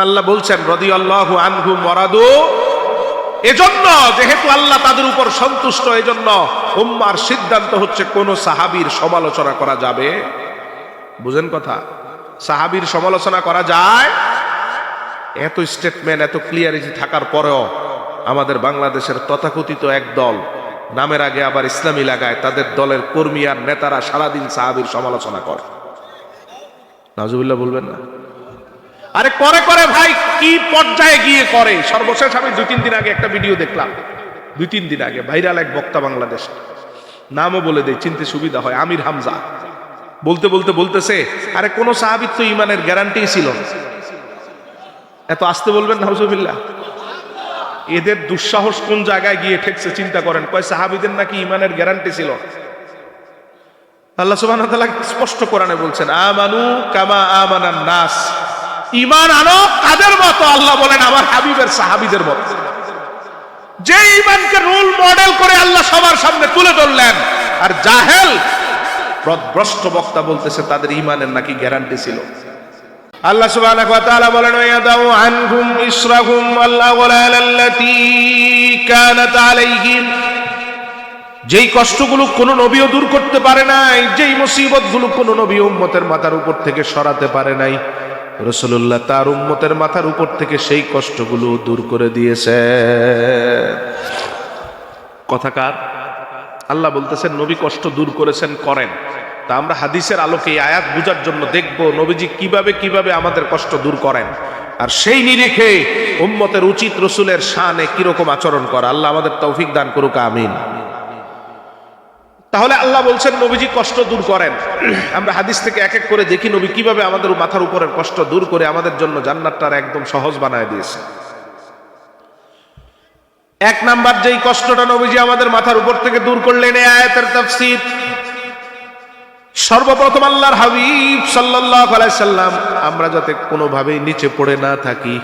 আল্লাহ বলছেন রদি আল্লাহ আনহু মরাদু এজন্য, যেহেতু আল্লাহ তাদের উপর সন্তুষ্ট, এজন্য উম্মার সিদ্ধান্ত হচ্ছে, কোন সাহাবীর সমালোচনা করা যাবে। বুঝেন কথা? সাহাবীর সমালোচনা করা যায়? এত স্টেটমেন্ট এত ক্লিয়ারিটি থাকার পরেও আমাদের বাংলাদেশের তথাকথিত এক দল নামের আগে আবার ইসলামী লাগায়, তাদের দলের কর্মী আর নেতারা সারাদিন সাহাবীর সমালোচনা করে। নাজুবিল্লাহ বলবেন না? আরে করে করে ভাই, কি পর্যায়ে গিয়ে করে? সর্বশেষ আমি দুই, তিন দিন আগে একটা ভিডিও দেখলাম। দুই, তিন দিন আগে, ভাইরাল এক বক্তা বাংলাদেশ। নামও বলে দেয় চিনতে সুবিধা হয়, আমির হামজা। বলতে বলতে, বলতেছে, আরে কোন সাহাবির তো ইমানের গ্যারান্টি ছিল এত আসতে বলবেন নাহজুবিল্লাহ এদের দুঃসাহস কোন জায়গায় গিয়ে ঠেকছে, চিন্তা করেন। কয়, সাহাবিদের নাকি ইমানের গ্যারান্টি ছিল? আল্লাহ সুবহানাহু ওয়া তাআলা স্পষ্ট কোরআনে বলছেন, আমানু কামা আমানান নাস। ঈমান আনো কাদের মতো, আল্লাহ বলেন, আমার হাবিবের সাহাবীদের মতো। যে ইমানকে রোল মডেল করে আল্লাহ সবার সামনে তুলে ধরলেন, আর জাহেল ভ্রষ্ট বক্তা বলতেছে, তাদের ঈমানের নাকি গ্যারান্টি ছিল। আল্লাহ সুবহানাহু ওয়া তাআলা বলেন ওয়াদাউ আনহুম ইসরাহুম ওয়াল আগলাল আল্লাতী কানাত আলাইহিম। যেই কষ্টগুলো কোন নবীও দূর করতে পারে নাই, যেই মুসিবতগুলো কোন নবী উম্মতের মাথার উপর থেকে সরাতে পারে নাই রসুল্লাহ তার উম্মতের মাথার উপর থেকে সেই কষ্টগুলো দূর করে দিয়েছে। কথাকার আল্লাহ বলতেছেন, নবী কষ্ট দূর করেছেন, করেন। তা আমরা হাদিসের আলোকে এই আয়াত বুঝার জন্য দেখব নবীজি কীভাবে কীভাবে আমাদের কষ্ট দূর করেন। আর সেই নিরিখে উম্মতের উচিত রসুলের শানে কীরকম আচরণ করা। আল্লাহ আমাদের তৌফিক দান করুক, আমিন। তাহলে আল্লাহ বলছেন, নবীজি কষ্ট দূর করেন। আমরা হাদিস থেকে এক এক করে দেখি নবী কীভাবে আমাদের মাথার উপরের কষ্ট দূর করে আমাদের জন্য জান্নাতটার একদম সহজ বানায় দিয়েছে। এক নাম্বার যেই কষ্টটা নবীজি আমাদের মাথার উপর থেকে দূর করলেন এই আয়াতের তাফসীর। সর্বপ্রথম আল্লাহর হাবিব সাল্লাল্লাহু আলাইহি সাল্লাম, আমরা যাতে কোনোভাবেই নিচে পড়ে না থাকি,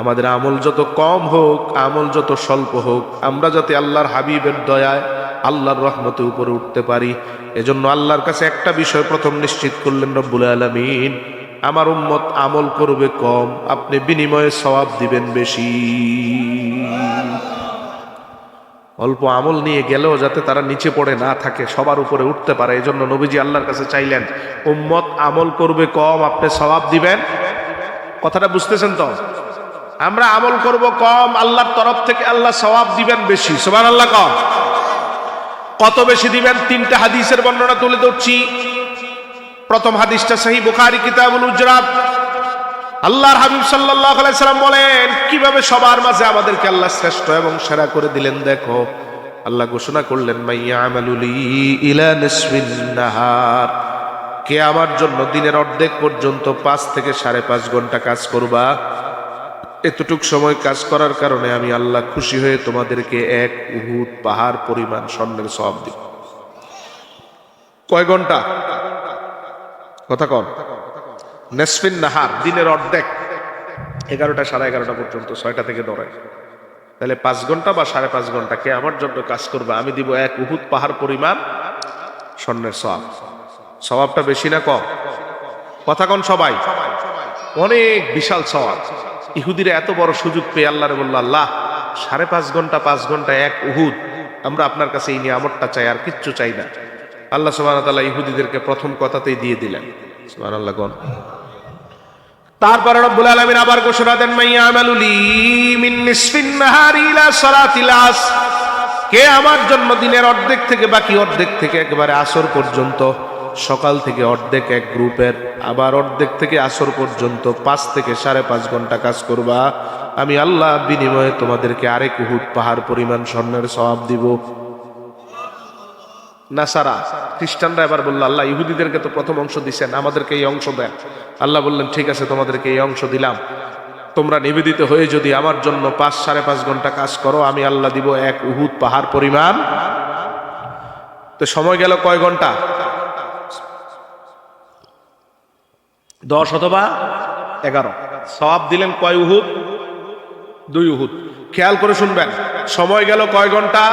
আমাদের আমল যত কম হোক, আমল যত স্বল্প হোক, আমরা যাতে আল্লাহর হাবিবের দয়ায় আল্লাহর রহমতে উপরে উঠতে পারি। এজন্য আল্লাহর কাছে একটা বিষয় প্রথম নিশ্চিত করলেন, রব্বুল আলামিন, আমার উম্মত আমল করবে কম, আপনি বিনিময়ে সওয়াব দিবেন বেশি। অল্প আমল নিয়ে গেলেও যাতে তারা নিচে পড়ে না থাকে, সবার উপরে উঠতে পারে। এই জন্য নবীজি আল্লাহর কাছে চাইলেন, উম্মত আমল করবে কম, আপনি সবাব দিবেন? কথাটা বুঝতেছেন তো? আমরা আমল করব কম, আল্লাহর তরফ থেকে আল্লাহ সওয়াব দিবেন বেশি। সবার আল্লাহ কম কত বেশি দিবেন? তিনটা হাদিসের বর্ণনা তুলে ধরছি। প্রথম হাদিসটা সহি বুখারি, কিতাবুল উজরাত আল্লাহর হাবিব আলাইহি সাল্লাম বলেন, কীভাবে সবার মাঝে আমাদেরকে আল্লাহ শ্রেষ্ঠ এবং সেরা করে দিলেন? দেখো, আল্লাহ ঘোষণা করলেন কে আমার জন্য দিনের অর্ধেক পর্যন্ত পাঁচ থেকে সাড়ে পাঁচ ঘণ্টা কাজ করবা? এতটুক সময় কাজ করার কারণে আমি আল্লাহ খুশি হয়ে তোমাদেরকে এক উহুদ পাহাড় পরিমাণ স্বর্ণের সব দিব। কয় ঘণ্টা? কথা কন। নেসফিন নাহার, দিনের অর্ধেক। এগারোটা সাড়ে এগারোটা পর্যন্ত, ছয়টা থেকে নড়ায় তাহলে পাঁচ ঘণ্টা বা সাড়ে পাঁচ ঘণ্টা কে আমার জন্য কাজ করবে? আমি দিব এক উহুদ পাহাড় পরিমাণ স্বর্ণের সব স্বভাবটা বেশি না কম? কথা কন সবাই। অনেক বিশাল সওয়াব। ইহুদিরা এত বড় সুযোগ পেয়ে আল্লাহরে বলল, আল্লাহ, সাড়ে পাঁচ ঘণ্টা পাঁচ ঘণ্টা এক উহুদ, আমরা আপনার কাছে এই নিয়ে নিয়ামতটা চাই, আর কিচ্ছু চাই না। আল্লাহ সুবাহ তাল্লাহ ইহুদিদেরকে প্রথম কথাতেই দিয়ে দিলেন। সুবাহ আল্লাহ গণ। তারপরে রব্বুল আলামিন আবার ঘোষণা দেন মাইয়া আমালুলি মিন নিসফিন নাহারি কে আমার জন্য দিনের অর্ধেক থেকে বাকি অর্ধেক থেকে একেবারে আসর পর্যন্ত সকাল থেকে অর্ধেক এক গ্রুপের, আবার অর্ধেক থেকে আসর পর্যন্ত পাঁচ থেকে সাড়ে পাঁচ ঘণ্টা কাজ করবা। আমি আল্লাহ বিনিময়ে তোমাদেরকে আরেক উহুদ পাহাড় পরিমাণ স্বর্ণের স্বভাব দিব। না সারা খ্রিস্টানরা এবার বলল, আল্লাহ, ইহুদিদেরকে তো প্রথম অংশ দিচ্ছেন আমাদেরকে এই অংশ দেন। আল্লাহ বললেন, ঠিক আছে, তোমাদেরকে এই অংশ দিলাম। তোমরা নিবেদিত হয়ে যদি আমার জন্য পাঁচ সাড়ে পাঁচ ঘণ্টা কাজ করো, আমি আল্লাহ দিব এক উহুদ পাহাড় পরিমাণ। তো সময় গেল কয় ঘণ্টা? দশ অথবা এগারো। সব দিলেন কয় উহুদ? দুই উহুদ। খেয়াল করে শুনবেন, সময় গেল কয় ঘণ্টা?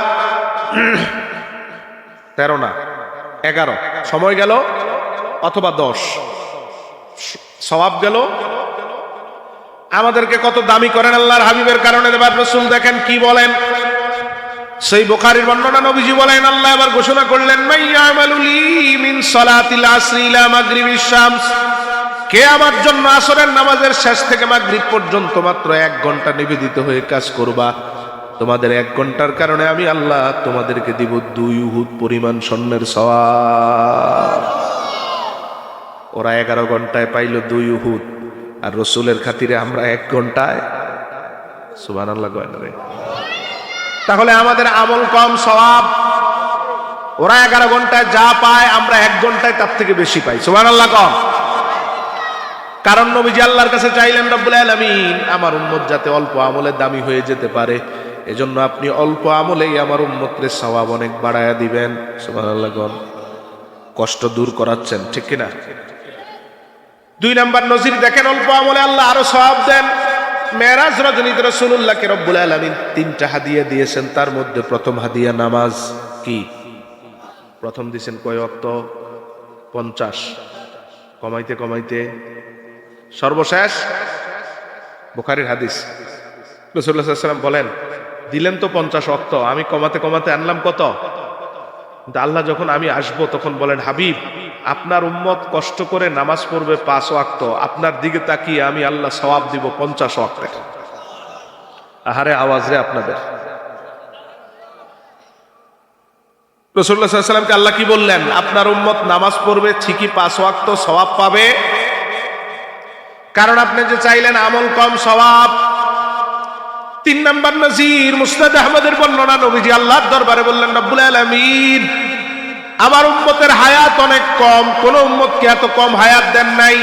তেরো না, এগারো। সময় গেল অথবা দশ। সবাব গেল, আমাদেরকে কত দামি করেন আল্লাহর হাবিবের কারণে এবার রসুল দেখেন কি বলেন। সেই বুখারীর বর্ণনা নবীজি বলেন, আল্লাহ এবার ঘোষণা করলেন মাইয়া মাইয়ামালুলি মিন সালাতিল আসরি ইলা মাগরিবিশ শামস। কে আমার জন্য আসরের নামাজের শেষ থেকে মাগরিব পর্যন্ত মাত্র এক ঘণ্টা নিবেদিত হয়ে কাজ করবা? তোমাদের এক ঘণ্টার কারণে আমি আল্লাহ তোমাদেরকে দিব দুই উহুদ পরিমাণ স্বর্ণের সওয়াব। ওরা এগারো ঘন্টায় পাইল দুই উহুদ, আর রসুলের খাতিরে আমরা এক ঘন্টায়। তাহলে আমাদের আমল কম সওয়াব। ওরা এগারো ঘন্টায় যা পায়, আমরা এক ঘন্টায় তার থেকে বেশি পাই। সুবান আল্লাহ কম। কারণ নবীজি আল্লাহর কাছে চাইলেন, রব্বুল আলামিন, আমার উম্মত যাতে অল্প আমলে দামি হয়ে যেতে পারে। এজন্য আপনি অল্প আমলেই আমার উম্মতের সওয়াব অনেক বাড়ায়া দিবেন। সুবহানাল্লাহ কষ্ট দূর করাচ্ছেন, ঠিক কিনা? দুই নাম্বার নজির দেখেন, অল্প আমলে আল্লাহ আরও সওয়াব দেন। মেরাজ রজনীতে রসুল্লাহকে রব্বুল আলামিন তিনটা হাদিয়া দিয়েছেন, তার মধ্যে প্রথম হাদিয়া নামাজ কি? প্রথম দিয়েছেন কয় অক্ত পঞ্চাশ। কমাইতে কমাইতে সর্বশেষ বুখারির হাদিস। রসুল্লাহাম বলেন, দিলেন তো পঞ্চাশ অক্ত, আমি কমাতে কমাতে আনলাম কত? কিন্তু আল্লাহ যখন আমি আসব, তখন বলেন, হাবিব, আপনার উম্মত কষ্ট করে নামাজ পড়বে পাঁচ ওয়াক্ত আপনার দিকে তাকিয়ে আমি আল্লাহ সওয়াব দিব পঞ্চাশ ওয়াক্তের আহারে, আওয়াজ রে আপনাদের। রসুল্লাহ সাল্লামকে আল্লাহ কি বললেন? আপনার উম্মত নামাজ পড়বে, ঠিকই পাঁচ ওয়াক্ত সওয়াব পাবে। কারণ আপনি যে চাইলেন আমল কম সওয়াব। তিন নম্বর নজির, মুস্তাদ আহমদের বর্ণনা নবীজি আল্লাহর দরবারে বললেন, রব্বুল আলামিন, আমার উম্মতের হায়াত অনেক কম, কোন উম্মতকে এত কম হায়াত দেন নাই।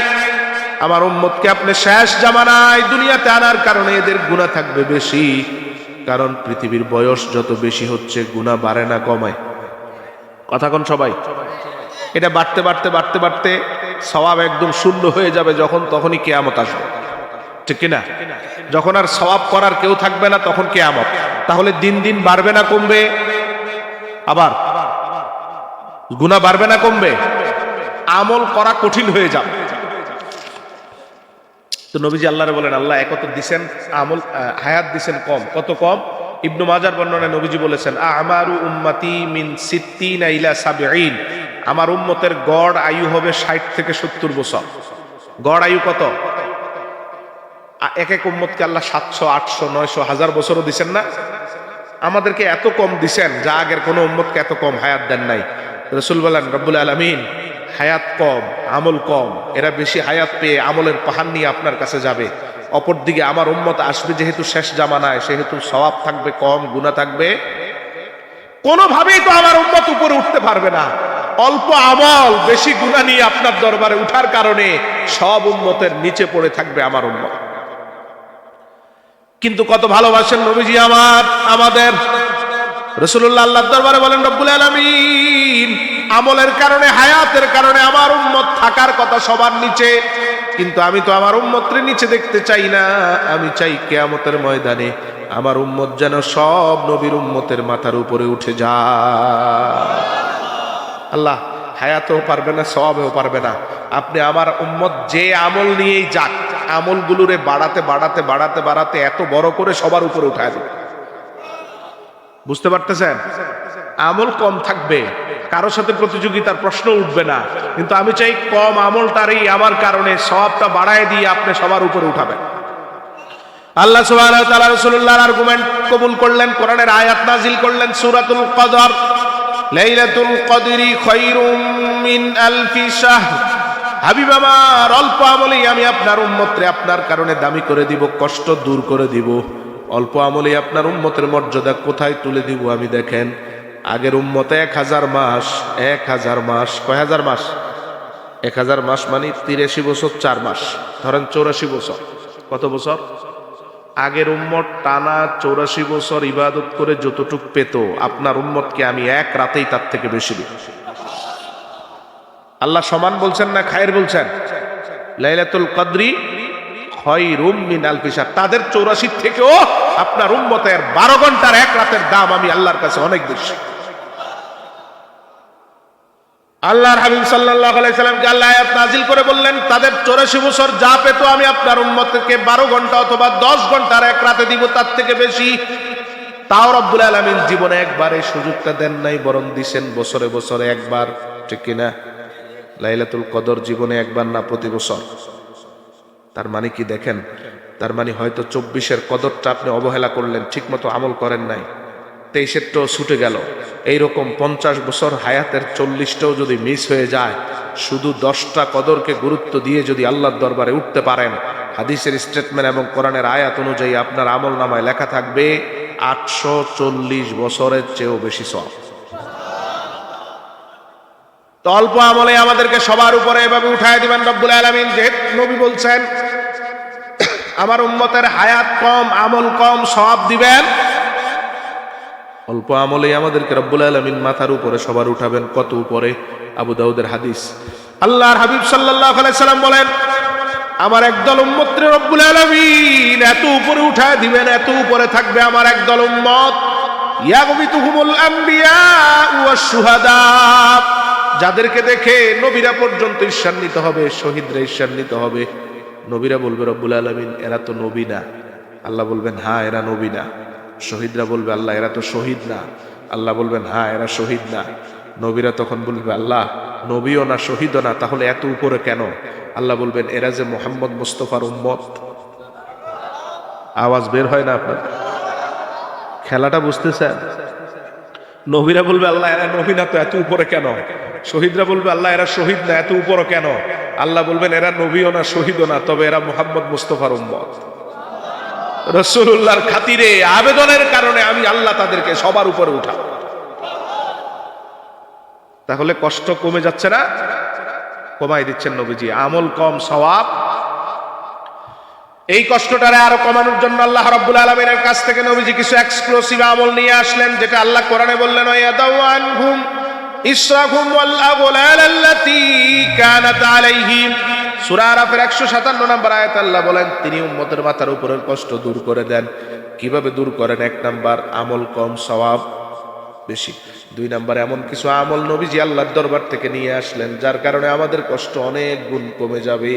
আমার উম্মতকে আপনি শেষ জামানায় দুনিয়াতে আনার কারণে এদের গুণা থাকবে বেশি, কারণ পৃথিবীর বয়স যত বেশি হচ্ছে গুণা বাড়ে না, কমায়। কথা কোন সবাই। এটা বাড়তে বাড়তে বাড়তে বাড়তে সওয়াব একদম শূন্য হয়ে যাবে যখন, তখনই কেয়ামত আসবে। ঠিক কিনা? যখন আর সওয়াব করার কেউ থাকবে না, তখন কেয়ামত। তাহলে দিন দিন বাড়বে না, কমবে? আবার। গুণা বাড়বে না, কমবে? আমল করা কঠিন হয়ে যাবে। তো নবীজি আল্লাহরে বলেন, আল্লাহ একত দিছেন, আমল হায়াত দিছেন কম। কত কম? ইবনু মাজার বর্ণনায় নবীজি বলেছেন, আমারু উম্মাতি মিন সিত্তিনা ইলা সাবঈন। আমার উম্মতের গড় আয়ু হবে ষাট থেকে সত্তর বছর। গড় আয়ু কত? এক এক উম্মতকে আল্লাহ সাতশো, আটশো, নয়শো, হাজার বছরও দিছেন না? আমাদেরকে এত কম দিছেন যা আগের কোনো উম্মতকে এত কম হায়াত দেন নাই। রসুল বলেন, রব্বুল আলমিন, হায়াত কম, আমল কম, এরা বেশি হায়াত পেয়ে আমলের পাহাড় নিয়ে আপনার কাছে যাবে। অপরদিকে আমার উম্মত আসবে যেহেতু শেষ জামানায়, সেহেতু স্বভাব থাকবে, কম গুণা থাকবে। কোনোভাবেই তো আমার উম্মত উপরে উঠতে পারবে না। অল্প আমল, বেশি গুণা নিয়ে আপনার দরবারে উঠার কারণে সব উন্মতের নিচে পড়ে থাকবে আমার উন্মত কিন্তু কত ভালোবাসেন নবীজি আমার, আমাদের। রসুল্লাহ আল্লাহ দরবারে বলেন, রব্বুল আলমিন, আমলের কারণে, হায়াতের কারণে আমার উন্মত থাকার কথা সবার নিচে। কিন্তু আমি তো আমার উন্মতের নিচে দেখতে চাই না। আমি চাই কেয়ামতের ময়দানে আমার উম্মত যেন সব নবীর উম্মতের মাথার উপরে উঠে যায়। আল্লাহ, হায়াতেও পারবে না সবেও পারবে না। আপনি আমার উম্মত যে আমল নিয়েই যাক, আমলগুলোরে বাড়াতে বাড়াতে বাড়াতে বাড়াতে এত বড় করে সবার উপরে উঠায় দেবে। বুঝতে পারতেছেন? আমল কম থাকবে, কারোর সাথে প্রতিযোগিতার প্রশ্ন উঠবে না। কিন্তু আমি চাই কম আমলটারই আমার কারণে সবটা বাড়ায় দিয়ে আপনি সবার উপরে উঠাবেন। আল্লাহ সুবহানাহু ওয়া তাআলা রাসূলুল্লাহর আর্গুমেন্ট কবুল করলেন, কোরআনের আয়াত নাজিল করলেন সূরাতুল কদর। লাইলাতুল কদরি খায়রুম মিন আলফি শাহর। হাবিব আমার, অল্প আমলেই আমি আপনার উম্মতরে আপনার কারণে দামি করে দিব, কষ্ট দূর করে দিব। অল্প আমলেই আপনার উম্মতের মর্যাদা কোথায় তুলে দিব আমি দেখেন। আগের উম্মতে এক হাজার মাস, এক হাজার মাস, কয় হাজার মাস? এক হাজার মাস মানে তিরাশি বছর, চার মাস। ধরেন চৌরাশি বছর। কত বছর? আগের উম্মত টানা চৌরাশি বছর ইবাদত করে যতটুক পেত, আপনার উম্মতকে আমি এক রাতেই তার থেকে বেশি দিই। আল্লাহ সমান বলছেন না খায়ের বলছেন? লাইলাতুল কদরি মিন আলফিসার তাদের চৌরাশির থেকেও আপনার উম্মতের বারো ঘণ্টার এক রাতের দাম আমি আল্লাহর কাছে অনেক বেশি। আল্লাহর হাবিব সাল্লাল্লাহু আলাইহি সাল্লামকে আল্লাহ আয়াত নাজিল করে বললেন, তাদের 84 বছর যা পেতো আমি আপনার উম্মতকে 12 ঘণ্টা অথবা 10 ঘণ্টার এক রাতে দিব, তার থেকে বেশি। তাও রব্বুল আলামিন জীবনে একবারে সুযোগটা দেন নাই, বরং দিছেন বছরে বছরে একবার, ঠিক কিনা? লাইলাতুল কদর জীবনে একবার না প্রতি বছর। তার মানে কি দেখেন? তার মানে হয়তো চব্বিশের কদরটা আপনি অবহেলা করলেন, ঠিকমতো আমল করেন নাই। তেইশেরটাও ছুটে গেল। এইরকম পঞ্চাশ বছর হায়াতের চল্লিশটাও যদি মিস হয়ে যায়, শুধু দশটা কদরকে গুরুত্ব দিয়ে যদি আল্লাহর দরবারে উঠতে পারেন, হাদিসের স্টেটমেন্ট এবং কোরআনের আয়াত অনুযায়ী আপনার আমল নামায় লেখা থাকবে, আটশো চল্লিশ বছরের চেয়েও বেশি সব। তো অল্প আমলে আমাদেরকে সবার উপরে এভাবে উঠায় দিবেন রব্বুল আলমিন, যে নবী বলছেন, আমার উম্মতের হায়াত কম, আমল কম সব দিবেন। অল্প আমলেই আমাদেরকে রব্বুল আলমিন মাথার উপরে সবার উঠাবেন। কত উপরে? আবু দাউদের হাদিস। আল্লাহর হাবিব সাল্লাহ সাল্লাম বলেন, আমার একদল উম্মত্রে রব্বুল আলমিন এত উপরে উঠায় দিবেন, এত উপরে থাকবে আমার একদল উম্মত। যাদেরকে দেখে নবীরা পর্যন্ত ঈর্ষান্বিত হবে, শহীদরা ঈর্ষান্বিত হবে। নবীরা বলবে, রব্বুল আলমিন, এরা তো নবী না। আল্লাহ বলবেন হ্যাঁ এরা নবী না। শহীদরা বলবে, আল্লাহ, এরা তো শহীদ না। আল্লাহ বলবেন হ্যাঁ এরা শহীদ না। নবীরা তখন বলবে, আল্লাহ, নবীও না, শহীদও না, তাহলে এত উপরে কেন? আল্লাহ বলবেন, এরা যে মোহাম্মদ মুস্তফার উম্মত। আওয়াজ বের হয় না আপনার? খেলাটা বুঝতেছেন? নবীরা বলবে, আল্লাহ, এরা নবী না, তো এত উপরে কেন? শহীদরা বলবে, আল্লাহ, এরা শহীদ না, এত উপরে কেন? আল্লাহ বলবেন, এরা নবীও না, শহীদও না, তবে এরা মোহাম্মদ মুস্তফার উম্মত। রসুল্লাহর খাতিরে আবেদনের কারণে আমি আল্লাহ তাদেরকে সবার উপরে উঠাবো। তাহলে কষ্ট কমে যাচ্ছে না? কমাই দিচ্ছেন নবীজি। আমল কম, সওয়াব। এই কষ্টটারে আরও কমানোর জন্য আল্লাহ রাব্বুল আলামিনের কাছ থেকে নবীজি কিছু এক্সক্লুসিভ আমল নিয়ে আসলেন, যেটা আল্লাহ কোরআনে বললেন আনহুম ইসরাহুম ওয়াল আগলাল আল্লাতী কানাত আলাইহিম। সূরা আরাফের 157 নম্বর আয়াত আল্লাহ বলেন, তিনি উম্মতের মাথার উপরের কষ্ট দূর করে দেন। কীভাবে দূর করেন? এক নাম্বার, আমল কম, সওয়াব বেশি। দুই নাম্বার, এমন কিছু আমল নবীজি আল্লাহর দরবার থেকে নিয়ে আসলেন, যার কারণে আমাদের কষ্ট অনেক গুণ কমে যাবে।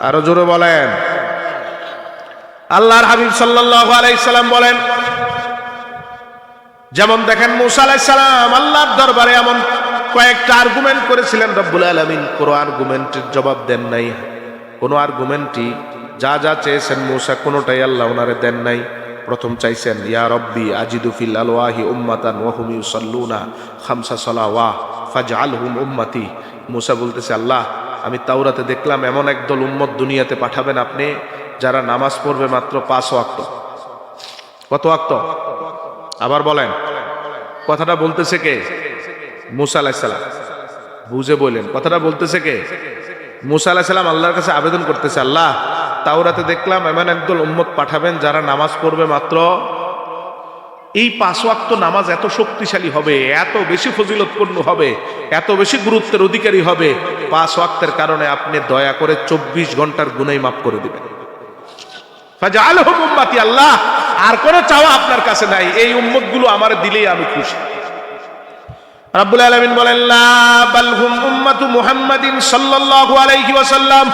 আরও জোরে বলেন। আল্লাহর হাবিব সাল্লাল্লাহু আলাইহি সাল্লাম বলেন, যেমন দেখেন মুসা আলাইহিস সালাম আল্লাহর দরবারে এমন কয়েকটা আর্গুমেন্ট করেছিলেন রব্বুল আলামিন। কোনো আর্গুমেন্টের জবাব দেন নাই। কোনো আর্গুমেন্টই যা যা চেয়েছেন মুসা, কোনোটাই আল্লাহ ওনারে দেন নাই। প্রথম চাইছেন, ইয়া রব্বি আজিদু ফিল আলওয়াহি উম্মাতান ওয়া হুম ইউসাল্লুনা খামসা সালাওয়াহ ফাজআলহুম উম্মাতি। মুসা বলতেছে, আল্লাহ, আমি তাওরাতে দেখলাম এমন একদল উম্মত দুনিয়াতে পাঠাবেন আপনি যারা নামাজ পড়বে মাত্র পাঁচ ওয়াক্ত। কত ওয়াক্ত? আবার বলেন। কথাটা বলতেছে কে? মুসা আলাইসালাম বুঝে বললেন কথাটা বলতেছে কে? মুসা আলাইসালাম আল্লাহর কাছে আবেদন করতেছে, আল্লাহ, তাওরাতে দেখলাম এমন একদল উম্মত পাঠাবেন যারা নামাজ পড়বে মাত্র এই পাঁচ ওয়াক্ত নামাজ এত শক্তিশালী হবে, এত বেশি ফজিলতপূর্ণ হবে, এত বেশি গুরুত্বের অধিকারী হবে। পাঁচ ওয়াক্তের কারণে আপনি দয়া করে চব্বিশ ঘণ্টার গুনাই মাফ করে দিবেন। আল্লাহ, আর কোনো চাওয়া আপনার কাছে নাই। এই উম্মত আমার দিলেই আমি খুশি। রাব্বুল আলামিন বলেন, লা বাল হুম উম্মাতু মুহাম্মাদিন সাল্লাল্লাহু আলাইহি ওয়াসাল্লাম।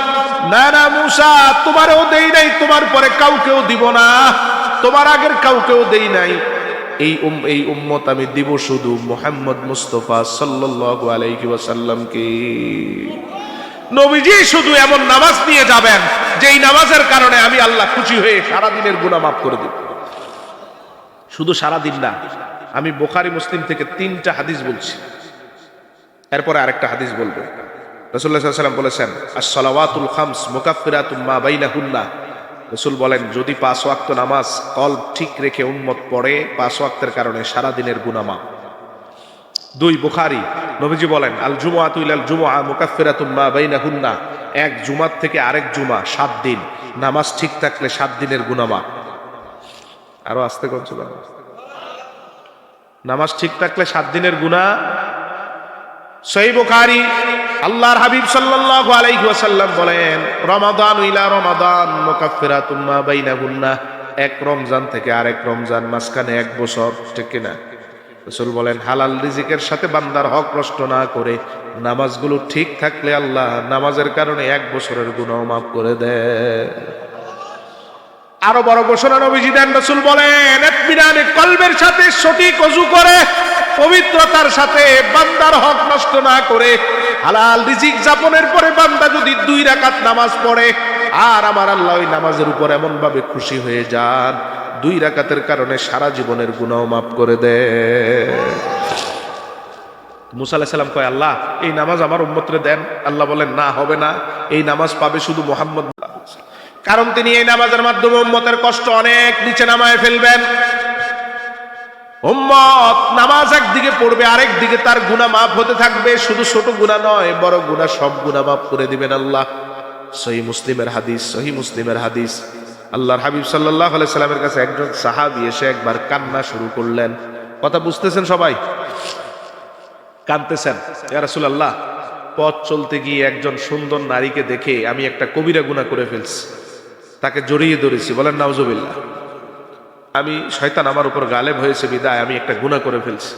না না, মুসা, তোমারও দেই নাই, তোমার পরে কাউকেও দিব না। তোমার আগের কাউকেও দেই নাই। এই উম, এই উম্মত আমি দিব শুধু মুহাম্মদ মুস্তাফা সাল্লাল্লাহু আলাইহি ওয়াসাল্লামকে। নবীজি শুধু এমন নামাজ নিয়ে যাবেন, যেই নামাজের কারণে আমি আল্লাহ খুশি হয়ে সারা দিনের গুনাহ মাফ করে দিব। শুধু সারা দিন না আমি বোখারি, মুসলিম থেকে তিনটা হাদিস বলছি। এরপরে আরেকটা হাদিস বলব। রসুল্লাহ সাল্লাম বলেছেন, আসসালাওয়াতুল খামস মুকাফিরাতুম মা বাইনাহুন্না রসুল বলেন, যদি পাঁচ ওয়াক্ত নামাজ কল ঠিক রেখে উন্মত পড়ে, পাঁচ ওয়াক্তের কারণে সারা দিনের গুনামা দুই, বুখারি, নবীজি বলেন আল জুমা তুইল আল জুমা মুকাফিরাতুম মা বাইনাহুন্না এক, জুমার থেকে আরেক জুমা, সাত দিন। নামাজ ঠিক থাকলে সাত দিনের গুনামা আরও আসতে করছে নামাজ ঠিক থাকলে সাত দিনের গুণা সই বুখারি আল্লাহর হাবিব সাল্লাল্লাহু আলাইহি ওয়াসাল্লাম বলেন, রমাদান ইলা রমাদান মুকাফফিরাতুম মা বাইনাহুন্না। এক রমজান থেকে আরেক রমজান মাঝখানে এক বছর, ঠিক কিনা? বলেন, হালাল রিজিকের সাথে বান্দার হক নষ্ট না করে নামাজগুলো ঠিক থাকলে আল্লাহ নামাজের কারণে এক বছরের গুণাও মাফ করে দেয় আরও বড় ঘোষণা নবীজি দেন, রসুল বলেন কলবের সাথে সঠিক অজু করে, পবিত্রতার সাথে বান্দার হক নষ্ট না করে, হালাল রিজিক যাপনের পরে বান্দা যদি দুই রাকাত নামাজ পড়ে, আর আমার আল্লাহ ওই নামাজের উপর এমন ভাবে খুশি হয়ে যান, দুই রাকাতের কারণে সারা জীবনের গুণাও মাফ করে দে মুসা সাল্লাম কয়, আল্লাহ, এই নামাজ আমার উম্মতরে দেন। আল্লাহ বলেন, না, হবে না। এই নামাজ পাবে শুধু মোহাম্মদ কারণ তিনি এই নামাজের মাধ্যমে উম্মতের কষ্ট অনেক নিচে নামায় ফেলবেন। উম্মত নামাজ একদিকে পড়বে, আরেক দিকে তার গুণা মাফ হতে থাকবে। শুধু ছোট গুণা নয়, বড় গুণা সব গুণা মাফ করে দিবেন আল্লাহ। সহি মুসলিমের হাদিস, সহি মুসলিমের হাদিস। আল্লাহর হাবিব সাল্লাহ সাল্লামের কাছে একজন সাহাবি এসে একবার কান্না শুরু করলেন। কথা বুঝতেছেন সবাই? কাঁদতেছেন? রাসুলাল্লাহ, পথ চলতে গিয়ে একজন সুন্দর নারীকে দেখে আমি একটা কবিরা গুণা করে ফেলছি। তাকে জড়িয়ে ধরেছি, বলেন, নাউজুবিল্লাহ, আমি শয়তান আমার উপর গালেব হয়েছে, বিদায়, আমি একটা গুণা করে ফেলছি।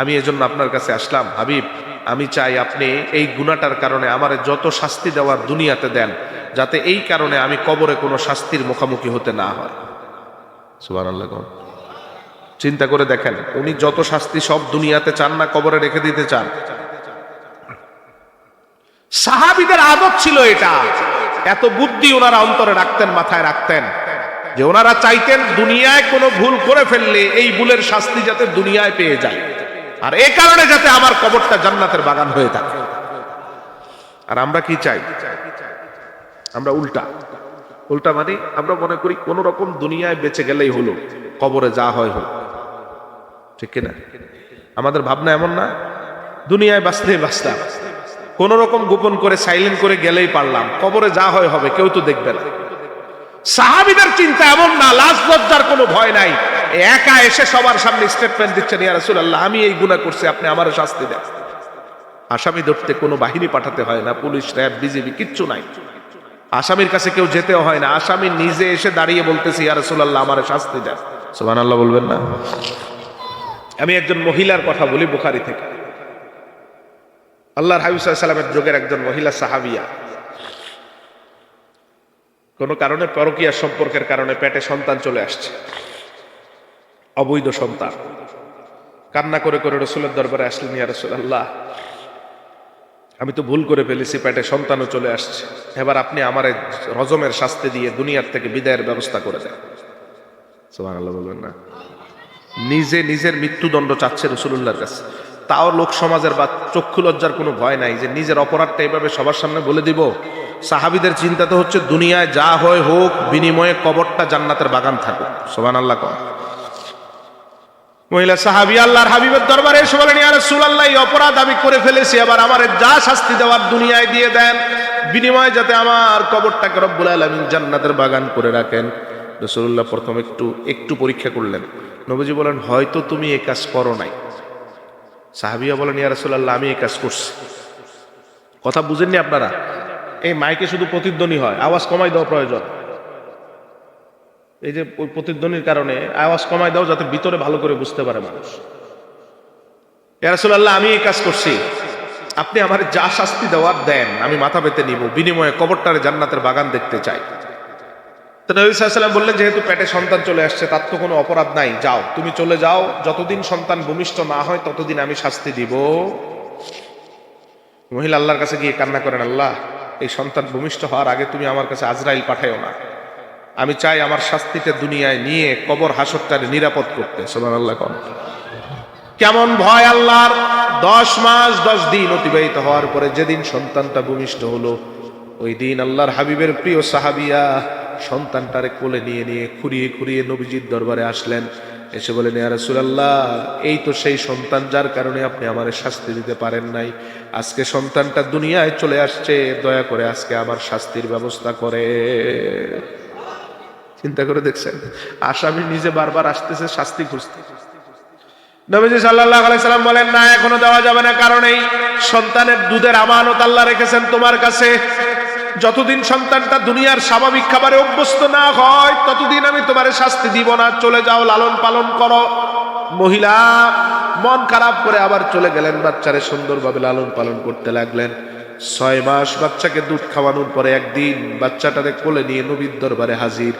আমি এজন্য আপনার কাছে আসলাম, হাবিব, আমি চাই আপনি এই গুণাটার কারণে আমার যত শাস্তি দেওয়ার দুনিয়াতে দেন, যাতে এই কারণে আমি কবরে কোনো শাস্তির মুখোমুখি হতে না হয়। চিন্তা করে দেখেন, উনি যত শাস্তি সব দুনিয়াতে চান না, কবরে রেখে দিতে চান। সাহাবিদের আদত ছিল এটা। এত বুদ্ধি ওনারা অন্তরে রাখতেন, মাথায় রাখতেন। যে ওনারা চাইতেন দুনিয়ায় কোনো ভুল করে ফেললে এই ভুলের শাস্তি যাতে দুনিয়ায় পেয়ে যায়। আর এই কারণে যাতে আমার কবরটা জান্নাতের বাগান হয়ে থাকে। আর আমরা কি চাই? আমরা উল্টা। উল্টা মানে আমরা মনে করি কোন রকম দুনিয়ায় বেঁচে গেলেই হলো, কবরে যা হয় হলো। ঠিক কিনা? আমাদের ভাবনা এমন না, দুনিয়ায় বাঁচলেই বাঁচলাম কোন রকম গোপন করে সাইলেন্ট করে গেলেই পারলাম। কবরে যা হয় হবে, কেউ তো দেখবে না। সাহাবিদের চিন্তা এমন না, লাশ লজ্জার কোনো ভয় নাই। একা এসে সবার সামনে স্টেটমেন্ট দিচ্ছেন, ইয়া আমি এই গুনাহ করছি, আপনি আমারও শাস্তি দেন। আসামি ধরতে কোনো বাহিনী পাঠাতে হয় না, পুলিশ, র্যাব বিজেপি কিচ্ছু নাই। আসামির কাছে কেউ যেতেও হয় না। আসামি নিজে এসে দাঁড়িয়ে বলতেছি, ইয়া রাসূলুল্লাহ, আমার শাস্তি দেন। সুবহানাল্লাহ বলবেন না? আমি একজন মহিলার কথা বলি বুখারি থেকে। আল্লাহর হাবিব সাল্লামের যুগের একজন মহিলা সাহাবিয়া। কোনো কারণে পরকীয়া সম্পর্কের কারণে পেটে সন্তান চলে আসছে। অবৈধ সন্তান। কান্না করে করে রসুলের দরবারে আসলেন, ইয়া রসুল আল্লাহ আমি তো ভুল করে ফেলেছি, পেটে সন্তানও চলে আসছে। এবার আপনি আমার রজমের শাস্তি দিয়ে দুনিয়ার থেকে বিদায়ের ব্যবস্থা করে দেন। সুবহানাল্লাহ বলবেন না। নিজে নিজের মৃত্যুদণ্ড চাচ্ছে রসুল্লাহর কাছে। তাও লোক সমাজের বা চক্ষু লজ্জার কোনো ভয় নাই যে নিজের অপরাধটা এইভাবে সবার সামনে বলে দিব। সাহাবিদের চিন্তা তো হচ্ছে দুনিয়ায় যা হয় হোক, বিনিময়ে কবরটা জান্নাতের বাগান থাকুক। সোবান আল্লাহ কম মহিলা সাহাবি আল্লাহর হাবিবের দরবারে এসে বলেন রাসূলুল্লাহ, এই অপরাধ আমি করে ফেলেছি। আবার আমার যা শাস্তি দেওয়ার দুনিয়ায় দিয়ে দেন। বিনিময়ে যাতে আমার কবরটাকে রব্বুল আলামিন জান্নাতের বাগান করে রাখেন। রাসূলুল্লাহ প্রথম একটু একটু পরীক্ষা করলেন। নবীজি বলেন, হয়তো তুমি এই কাজ করো নাই। সাহাবিয়া বলেন, ইয়া রাসূলুল্লাহ, আমি এই কাজ করছি। কথা বুঝেননি আপনারা? এই মাইকে শুধু প্রতিধ্বনি হয়, আওয়াজ কমাই দেওয়া প্রয়োজন। এই যে ওই প্রতিধ্বনির কারণে আওয়াজ কমাই দাও যাতে ভিতরে ভালো করে বুঝতে পারে মানুষ। ইয়ারসুল্লাহ আমি এই কাজ করছি। আপনি আমার যা শাস্তি দেওয়ার দেন, আমি মাথা পেতে নিব। বিনিময়ে কবরটারে জান্নাতের বাগান দেখতে চাই। তো নবী সাল্লাম বললেন, যেহেতু পেটে সন্তান চলে আসছে, তার তো কোনো অপরাধ নাই। যাও, তুমি চলে যাও। যতদিন সন্তান ভূমিষ্ঠ না হয়, ততদিন আমি শাস্তি দিব। মহিলা আল্লাহর কাছে গিয়ে কান্না করেন, আল্লাহ, এই সন্তান ভূমিষ্ঠ হওয়ার আগে তুমি আমার কাছে আজরাইল পাঠাইও না। আমি চাই আমার শাস্তিতে দুনিয়ায় নিয়ে কবর হাসরটারে নিরাপদ করতে। সোমান আল্লাহ কন। কেমন ভয় আল্লাহর! দশ মাস, দশ দিন অতিবাহিত হওয়ার পরে যেদিন সন্তানটা ভূমিষ্ঠ হলো, ওই দিন আল্লাহর হাবিবের প্রিয় সাহাবিয়া সন্তানটারে কোলে নিয়ে নিয়ে খুঁড়িয়ে খুঁড়িয়ে নবীজির দরবারে আসলেন। এসে বলেন, ইয়া রাসূলুল্লাহ, এই তো সেই সন্তান যার কারণে আপনি আমারে শাস্তি দিতে পারেন নাই। আজকে সন্তানটা দুনিয়ায় চলে আসছে, দয়া করে আজকে আমার শাস্তির ব্যবস্থা করে। চিন্তা করে দেখছেন, আসামি নিজে বারবার আসতেছে, শাস্তি খুঁজতে। নবীজি সাল্লাল্লাহু আলাইহি সাল্লাম বলেন, না, এখনও দেওয়া যাবে না, কারণ এই সন্তানের দুধের আমানত আল্লাহ রেখেছেন তোমার কাছে। যতদিন সন্তানটা দুনিয়ার স্বাভাবিক খাবারে অভ্যস্ত না হয়, ততদিন আমি তোমার শাস্তি দিব না। চলে যাও, লালন পালন করো। মহিলা, মন খারাপ করে আবার চলে গেলেন, বাচ্চারে সুন্দরভাবে লালন পালন করতে লাগলেন। ছয় মাস বাচ্চাকে দুধ খাওয়ানোর পরে একদিন বাচ্চাটারে কোলে নিয়ে নবীর দরবারে হাজির।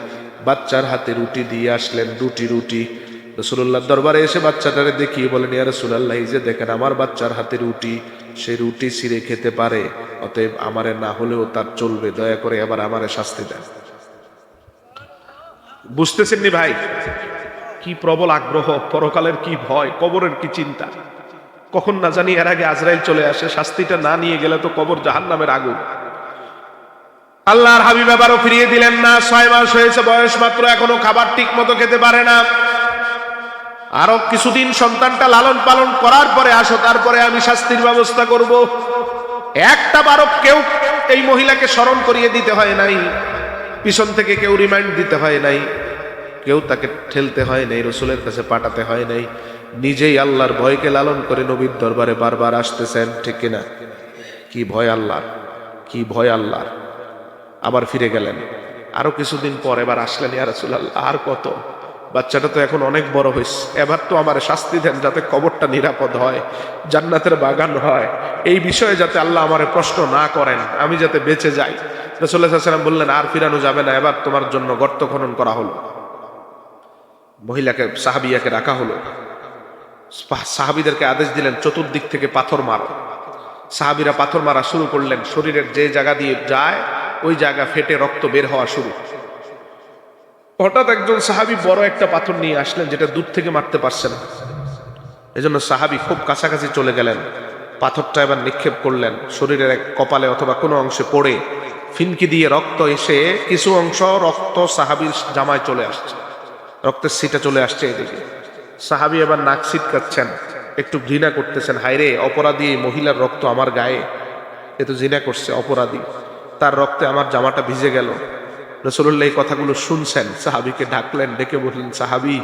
বাচ্চার হাতে রুটি দিয়ে আসলেন, রুটি রুটি। রসুল্লাহ দরবারে এসে বাচ্চাটারে দেখিয়ে বলেন, ইয়া রসুল্লাহ যে দেখেন আমার বাচ্চার হাতে রুটি, সে রুটি ছিঁড়ে খেতে পারে, অতএব আমারে না হলেও তার চলবে, দয়া করে আবার আমারে শাস্তি দেন। বুঝতেছেন নি ভাই? কি প্রবল আগ্রহ, পরকালের কি ভয়, কবরের কি চিন্তা। কখন না জানি এর আগে আজরাইল চলে আসে, শাস্তিটা না নিয়ে গেলে তো কবর জাহান নামের আগুন। আল্লাহর হাবিব আবারও ফিরিয়ে দিলেন না, ছয় মাস হয়েছে, বয়স মাত্র, এখনও খাবার ঠিক মতো খেতে পারে না। আরও কিছুদিন সন্তানটা লালন পালন করার পরে আসো, তারপরে আমি শাস্তির ব্যবস্থা করব। একটা বারো কেউ এই মহিলাকে স্মরণ করিয়ে দিতে হয় নাই। পিছন থেকে কেউ রিমাইন্ড দিতে হয় নাই। কেউ তাকে ঠেলতে হয় নাই, রসুলের কাছে পাঠাতে হয় নাই। নিজেই আল্লাহর ভয়কে লালন করে নবীর দরবারে বারবার আসতেছেন, ঠিক কিনা? কি ভয় আল্লাহর? কি ভয় আল্লাহর? আবার ফিরে গেলেন। আরও কিছুদিন পর এবার আসলেন, ইয়া রাসূলুল্লাহ, আর কত? বাচ্চাটা তো এখন অনেক বড় হয়েছে। এবার তো আমার শাস্তি দেন যাতে কবরটা নিরাপদ হয়, জান্নাতের বাগান হয়। এই বিষয়ে যাতে আল্লাহ আমার প্রশ্ন না করেন, আমি যাতে বেঁচে যাই। রসুল্লাহ সাল্লাম বললেন, আর ফিরানো যাবে না, এবার তোমার জন্য গর্ত খনন করা হলো। মহিলাকে, সাহাবিয়াকে রাখা হলো। সাহাবিদেরকে আদেশ দিলেন, চতুর্দিক থেকে পাথর মারো। সাহাবিরা পাথর মারা শুরু করলেন, শরীরের যে জায়গা দিয়ে যায়, ওই জায়গা ফেটে রক্ত বের হওয়া শুরু। হঠাৎ একজন সাহাবি বড় একটা পাথর নিয়ে আসলেন যেটা দূর থেকে মারতে পারছেন এজন্য সাহাবি খুব কাছাকাছি চলে গেলেন। পাথরটা এবার নিক্ষেপ করলেন। শরীরের এক কপালে অথবা কোনো অংশে পড়ে ফিনকি দিয়ে রক্ত এসে কিছু অংশ রক্ত সাহাবির জামায় চলে আসছে। রক্তের সিটা চলে আসছে এদিকে। সাহাবি এবার নাক ছিটকাচ্ছেন। একটু ঘৃণা করতেছেন হাইরে অপরাধী মহিলার রক্ত আমার গায়ে। এ তো ঘৃণা করছে, অপরাধী। তার রক্তে আমার জামাটা ভিজে গেল। রসুল্লাহ এই কথাগুলো শুনছেন, সাহাবিকে ডাকলেন, ডেকে বললেন, সাহাবি,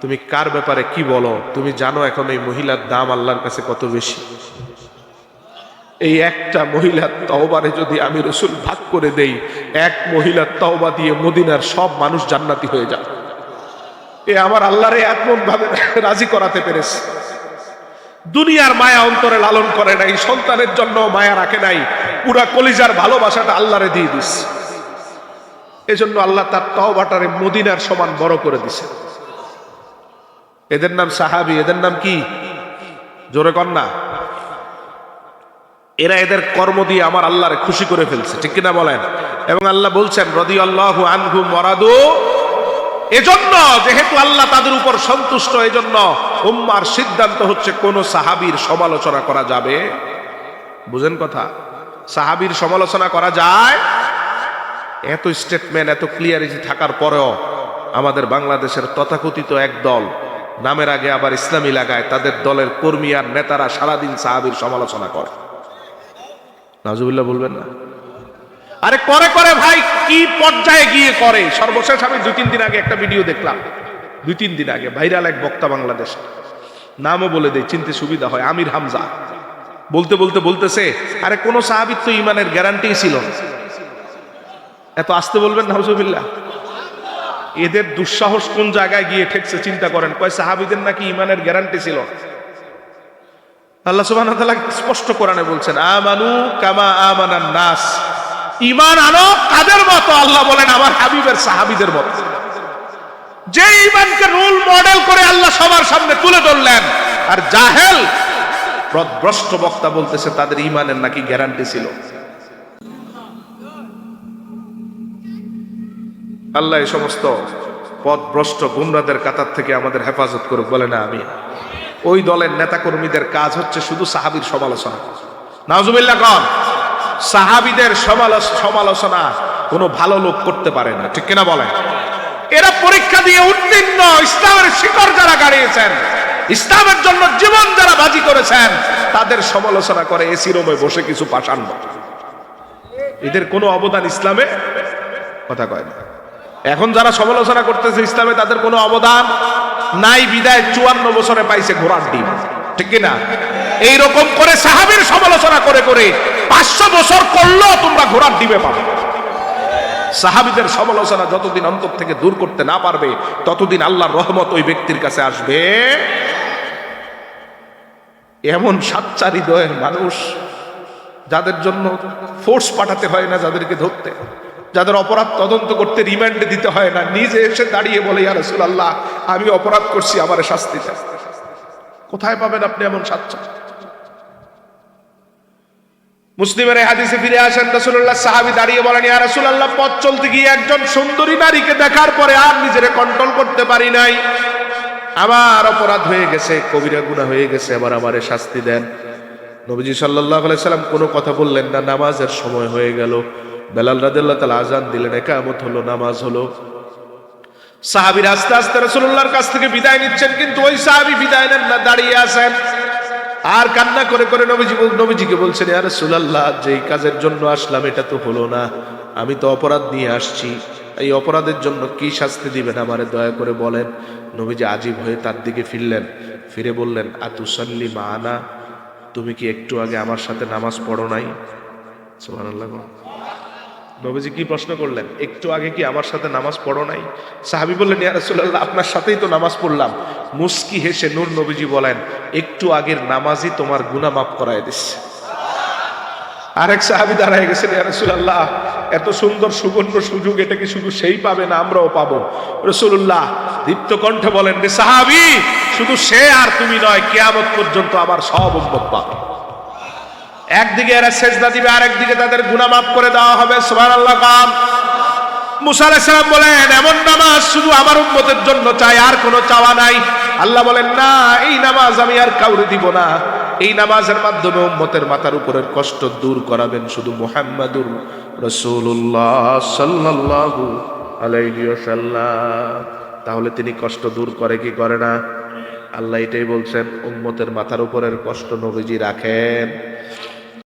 তুমি কার ব্যাপারে কি বলো? তুমি জানো এখন এই মহিলার দাম আল্লাহর কাছে কত বেশি? এই একটা মহিলার তওবারে যদি আমি রসুল ভাগ করে দেই, এক মহিলার তওবা দিয়ে মদিনার সব মানুষ জান্নাতি হয়ে যাবে। এ আমার আল্লাহরে এমন ভাবে রাজি করাতে পেরেছে। দুনিয়ার মায়া অন্তরে লালন করে নাই, সন্তানের জন্য মায়া রাখে নাই, পুরা কলিজার ভালোবাসাটা আল্লাহরে দিয়ে দিস এজন্য আল্লাহ তার তওবাটারে মদিনার সমান বড় করে দিছে। এদের নাম সাহাবি, এদের নাম কি? জোরে কন্যা এরা এদের কর্ম দিয়ে আমার আল্লাহরে খুশি করে ফেলছে, ঠিক কিনা বলেন? এবং আল্লাহ বলছেন রদি আল্লাহ আনহু মরাদু এজন্য যেহেতু আল্লাহ তাদের উপর সন্তুষ্ট, এজন্য উম্মার সিদ্ধান্ত হচ্ছে কোন সাহাবীর সমালোচনা করা যাবে। বুঝেন কথা? সাহাবীর সমালোচনা করা যায় এত স্টেটমেন্ট এত ক্লিয়ারিটি থাকার পরেও আমাদের বাংলাদেশের তথাকথিত এক দল নামের আগে আবার ইসলামী লাগায়, তাদের দলের কর্মী আর নেতারা সারাদিন সাহাবীর সমালোচনা করে। নাজুবিল্লাহ বলবেন না? আরে করে করে ভাই, কি পর্যায়ে গিয়ে করে? সর্বশেষ আমি দুই, তিন দিন আগে একটা ভিডিও দেখলাম। দুই, তিন দিন আগে, ভাইরাল এক বক্তা বাংলাদেশ। নামও বলে দেয়, চিনতে সুবিধা হয়, আমির হামজা। বলতে বলতে, বলতেছে, আরে কোনো সাহাবির তো ইমানের গ্যারান্টি ছিল না। এত আসতে বলবেন নাহজুবিল্লাহ এদের দুঃসাহস কোন জায়গায় গিয়ে ঠেকছে, চিন্তা করেন। কয় সাহাবিদের নাকি ইমানের গ্যারান্টি ছিল? আল্লাহ ওয়া স্পষ্ট কোরআনে বলছেন, আমানু কামা আমানান নাস। ঈমান আনো কাদের মতো? আল্লাহ বলেন, আমার হাবিবের সাহাবীদের মতো। যে ইমানকে রোল মডেল করে আল্লাহ সবার সামনে তুলে ধরলেন, আর জাহেল ভ্রষ্ট বক্তা বলতেছে, তাদের ইমানের নাকি গ্যারান্টি ছিল? আল্লাহ এই সমস্ত পথভ্রষ্ট গুমরাদের কাতার থেকে আমাদের হেফাজত করুক, বলে না আমি ওই দলের নেতাকর্মীদের কাজ হচ্ছে শুধু সাহাবির সমালোচনা। নাজুবিল্লাহ কন, সাহাবিদের সমালোচনা কোনো ভালো লোক করতে পারে না, ঠিক কিনা বলেন? এরা পরীক্ষা দিয়ে উত্তীর্ণ, ইসলামের শিকড় যারা গাড়িয়েছেন, ইসলামের জন্য জীবন যারা বাজি করেছেন, তাদের সমালোচনা করে এসি রুমে বসে কিছু পাষাণ। এদের কোনো অবদান ইসলামে? কথা কয় না। এখন যারা সমালোচনা করতেছে ইসলামে তাদের কোনো অবদান নাই, বিদায় চুয়ান্ন বছরে পাইছে ঘোড়ার ডিম। ঠিক কিনা এইরকম করে সাহাবির সমালোচনা করে করে পাঁচশো বছর করলেও তোমরা ঘোড়ার ডিমে পাবে। সাহাবিদের সমালোচনা যতদিন অন্তর থেকে দূর করতে না পারবে, ততদিন আল্লাহর রহমত ওই ব্যক্তির কাছে আসবে। এমন সাচ্চা হৃদয়ের মানুষ যাদের জন্য ফোর্স পাঠাতে হয় না, যাদেরকে ধরতে যাদের অপরাধ তদন্ত করতে রিমান্ডে দিতে হয় না, নিজে এসে দাঁড়িয়ে বলে, ইয়া রাসূলুল্লাহ, আমি অপরাধ করছি, আমার শাস্তি কোথায় পাবেন আপনি এমন সাচ্চা মুসলিমের হাদিসে ফিরে আসেন, রাসূলুল্লাহ সাহাবী দাঁড়িয়ে বলেন, ইয়া রাসূলুল্লাহ, পথ চলতে গিয়ে একজন সুন্দরী নারীকে দেখার পরে আর নিজেরে কন্ট্রোল করতে পারি নাই। আমার অপরাধ হয়ে গেছে, কবিরা গুনাহ হয়ে গেছে আবার আমারে শাস্তি দেন। নবীজি আলাইহি সাল্লাম কোনো কথা বললেন না, নামাজের সময় হয়ে গেল। বেলাল রাদিয়াল্লাহু তাআলা আজান দিলেন, একামত হলো, নামাজ হলো। সাহাবীর আস্তে আস্তে রাসূলুল্লাহর কাছ থেকে বিদায় নিচ্ছেন, কিন্তু ওই সাহাবী বিদায় নেন না, দাঁড়িয়ে আছেন। আর কান্না করে করে নবীজি নবীজিকে বলছেন, ইয়া রাসূলুল্লাহ, যেই কাজের জন্য আসলাম, এটা তো হলো না। আমি তো অপরাধ নিয়ে আসছি। এই অপরাধের জন্য কি শাস্তি দিবেন আমারে দয়া করে বলেন? নবীজি আজীব হয়ে তার দিকে ফিরলেন, ফিরে বললেন, আতুসাল্লি মানা, তুমি কি একটু আগে আমার সাথে নামাজ পড়ো নাই? গো। নবীজি কি প্রশ্ন করলেন? একটু আগে কি আমার সাথে নামাজ পড়ো নাই? সাহাবি বললেন, ইয়া রাসূলুল্লাহ, আপনার সাথেই তো নামাজ পড়লাম। মুস্কি হেসে নূর নবীজি বলেন, একটু আগের নামাজই তোমার গুনাহ মাফ করায় দিচ্ছে আরেক সাহাবি দাঁড়ায় গেছেন, ইয়া রাসূলুল্লাহ, এত সুন্দর সুগন্ধ সুযোগ, এটা কি শুধু সেই পাবে না আমরাও পাবো? রসুল্লাহ দীপ্ত কণ্ঠে বলেন, রে সাহাবি, শুধু সে আর তুমি নয়, কেয়ামত পর্যন্ত আমার সব উম্মত পাবে। একদিকে এরা সেজদা দিবে আর একদিকে তাদের গুনাহ মাফ করে দেওয়া হবে। সুবহানাল্লাহ, কাম। মুসা সালাম বলেন, এমন নামাজ শুধু আমার উম্মতের জন্য চাই, আর কোনো চাওয়া নাই। আল্লাহ বলেন, না, এই নামাজ আমি আর কাউরে দিব না। এই নামাজের মাধ্যমে উম্মতের মাথার উপরের কষ্ট দূর করাবেন শুধু মুহাম্মাদুর রাসূলুল্লাহ সাল্লাল্লাহু আলাইহি ওয়াসাল্লাম। তাহলে তিনি কষ্ট দূর করে কি করে না? আল্লাহ এটাই বলছেন, উম্মতের মাথার উপরের কষ্ট নবীজি রাখেন।